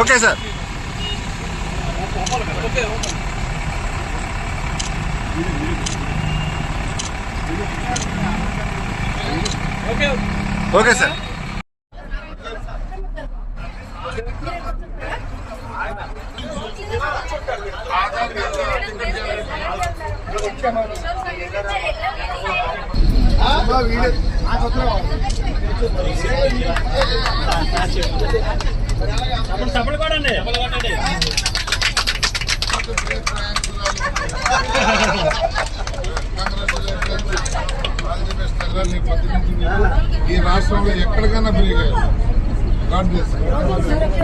Okay sir. Okay. Sir. అప్పుడు చప్పలు కొడండి ఈ రాష్ట్రంలో ఎక్కడికైనా ఫ్రీగా గాడ్ బ్లెస్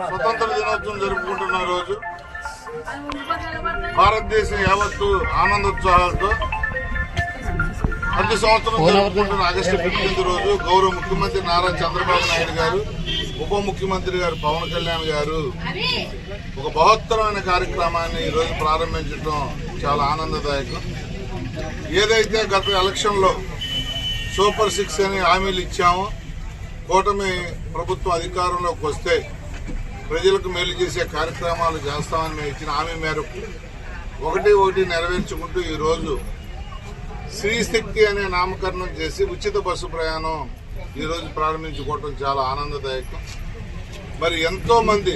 స్వతంత్ర దినోత్సవం జరుపుకుంటున్న రోజు భారతదేశం యావత్తు ఆనందోత్సాహాలతో ప్రతి సంవత్సరం జరుపుకుంటున్న ఆగస్టు ఫిఫ్టీన్త్ రోజు గౌరవ ముఖ్యమంత్రి నారా చంద్రబాబు నాయుడు గారు ఉప ముఖ్యమంత్రి గారు పవన్ కళ్యాణ్ గారు ఒక బృహత్తరమైన కార్యక్రమాన్ని ఈరోజు ప్రారంభించడం చాలా ఆనందదాయకం. ఏదైతే గత ఎలక్షన్లో సూపర్ సిక్స్ అని హామీలు ఇచ్చామో కూటమి ప్రభుత్వం అధికారంలోకి వస్తే ప్రజలకు మేలు చేసే కార్యక్రమాలు చేస్తామని మేము ఇచ్చిన హామీ మేరకు ఒకటి ఒకటి నెరవేర్చుకుంటూ ఈరోజు శ్రీశక్తి అనే నామకరణం చేసి ఉచిత బస్సు ప్రయాణం ఈరోజు ప్రారంభించుకోవటం చాలా ఆనందదాయకం. మరి ఎంతోమంది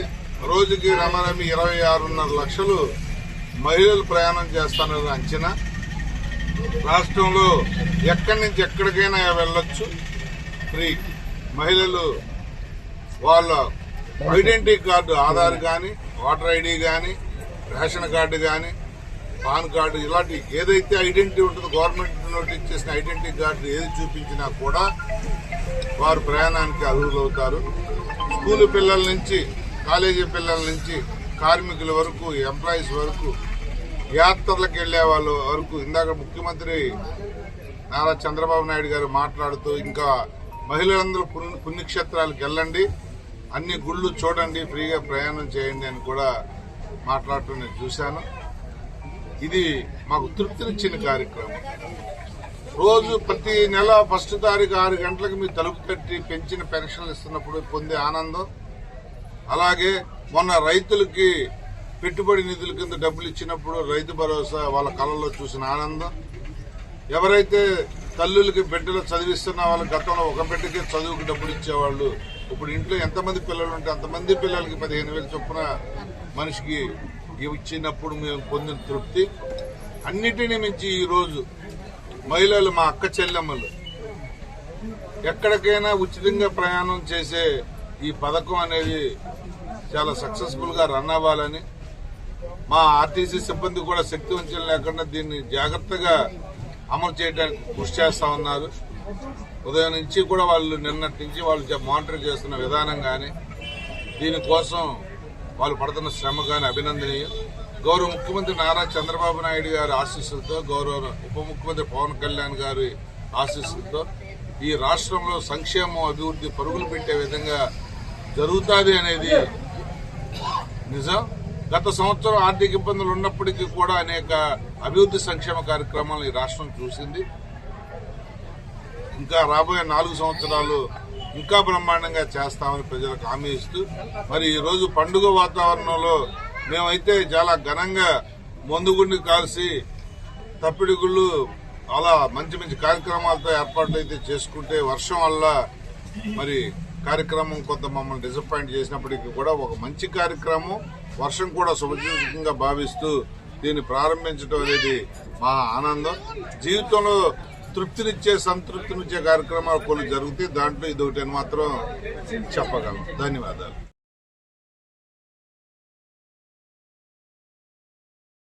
రోజుకి రమరమి ఇరవై ఆరున్నర లక్షలు మహిళలు ప్రయాణం చేస్తారని అంచనా. రాష్ట్రంలో ఎక్కడి నుంచి ఎక్కడికైనా వెళ్ళొచ్చు. ఫ్రీ మహిళలు వాళ్ళ ఐడెంటిటీ కార్డు ఆధార్ కానీ ఓటర్ ఐడి కానీ రేషన్ కార్డు కానీ పాన్ కార్డు ఇలాంటి ఏదైతే ఐడెంటిటీ ఉంటుందో గవర్నమెంట్ నోటీస్ చేసిన ఐడెంటిటీ కార్డు ఏది చూపించినా కూడా వారు ప్రయాణానికి అర్హులవుతారు. స్కూల్ పిల్లల నుంచి కాలేజీ పిల్లల నుంచి కార్మికుల వరకు ఎంప్లాయీస్ వరకు యాత్రలకు వెళ్ళే వాళ్ళ వరకు ఇందాక ముఖ్యమంత్రి నారా చంద్రబాబు నాయుడు గారు మాట్లాడుతూ ఇంకా మహిళలందరూ పుణ్య- పుణ్యక్షేత్రాలకు వెళ్ళండి. అన్ని గుళ్ళు చూడండి ఫ్రీగా ప్రయాణం చేయండి అని కూడా మాట్లాడటం నేను చూశాను. ఇది మాకు తృప్తినిచ్చిన కార్యక్రమం. రోజు ప్రతి నెల ఫస్ట్ తారీఖు ఆరు గంటలకు మీరు తలుపు తట్టి పెంచిన పెన్షన్లు ఇస్తున్నప్పుడు పొందే ఆనందం. అలాగే మొన్న రైతులకి పెట్టుబడి నిధుల కింద డబ్బులు ఇచ్చినప్పుడు రైతు భరోసా వాళ్ళ కళ్ళలో చూసిన ఆనందం. ఎవరైతే తల్లులకి బిడ్డలు చదివిస్తున్న వాళ్ళు గతంలో ఒక బిడ్డకి చదువుకు డబ్బులు ఇచ్చేవాళ్ళు ఇప్పుడు ఇంట్లో ఎంతమంది పిల్లలు ఉంటే అంతమంది పిల్లలకి పదిహేను వేలు చొప్పున మనిషికి ఇచ్చినప్పుడు మేము పొందిన తృప్తి. అన్నిటిని మించి ఈరోజు మహిళలు మా అక్క చెల్లెమ్మలు. ఎక్కడికైనా ఉచితంగా ప్రయాణం చేసే ఈ పథకం అనేది చాలా సక్సెస్ఫుల్గా రన్ అవ్వాలని మా ఆర్టీసీ సిబ్బంది కూడా శక్తి వంచన లేకుండా దీన్ని జాగ్రత్తగా అమలు చేయడానికి కృషి చేస్తా ఉన్నారు. ఉదయం నుంచి కూడా వాళ్ళు నిన్నటి నుంచి వాళ్ళు మానిటర్ చేస్తున్న విధానం కానీ దీనికోసం వాళ్ళు పడుతున్న శ్రమ కానీ అభినందనీయం. గౌరవ ముఖ్యమంత్రి నారా చంద్రబాబు నాయుడు గారి ఆశీస్సులతో గౌరవ ఉప ముఖ్యమంత్రి పవన్ కళ్యాణ్ గారి ఆశీస్సులతో ఈ రాష్ట్రంలో సంక్షేమం అభివృద్ధి పరుగులు పెట్టే విధంగా జరుగుతుంది అనేది నిజం. గత సంవత్సరం ఆర్థిక ఇబ్బందులు ఉన్నప్పటికీ కూడా అనేక అభివృద్ధి సంక్షేమ కార్యక్రమాలు ఈ రాష్ట్రం చూసింది. ఇంకా రాబోయే నాలుగు సంవత్సరాలు ఇంకా బ్రహ్మాండంగా చేస్తామని ప్రజలకు హామీ ఇస్తూ మరి ఈరోజు పండుగ వాతావరణంలో మేమైతే చాలా ఘనంగా మందుగుండి కాల్సి తప్పిడిగుళ్ళు అలా మంచి మంచి కార్యక్రమాలతో ఏర్పాట్లు అయితే చేసుకుంటే వర్షం వల్ల మరి కార్యక్రమం కొంత మమ్మల్ని డిసప్పాయింట్ చేసినప్పటికీ కూడా ఒక మంచి కార్యక్రమం వర్షం కూడా శుభసూచకంగా భావిస్తూ దీన్ని ప్రారంభించడం అనేది మా ఆనందం. జీవితంలో తృప్తినిచ్చే సంతృప్తినిచ్చే కార్యక్రమాలు కొన్ని జరుగుతాయి. దాంట్లో ఇది ఒకటి అని మాత్రం చెప్పగలను ధన్యవాదాలు.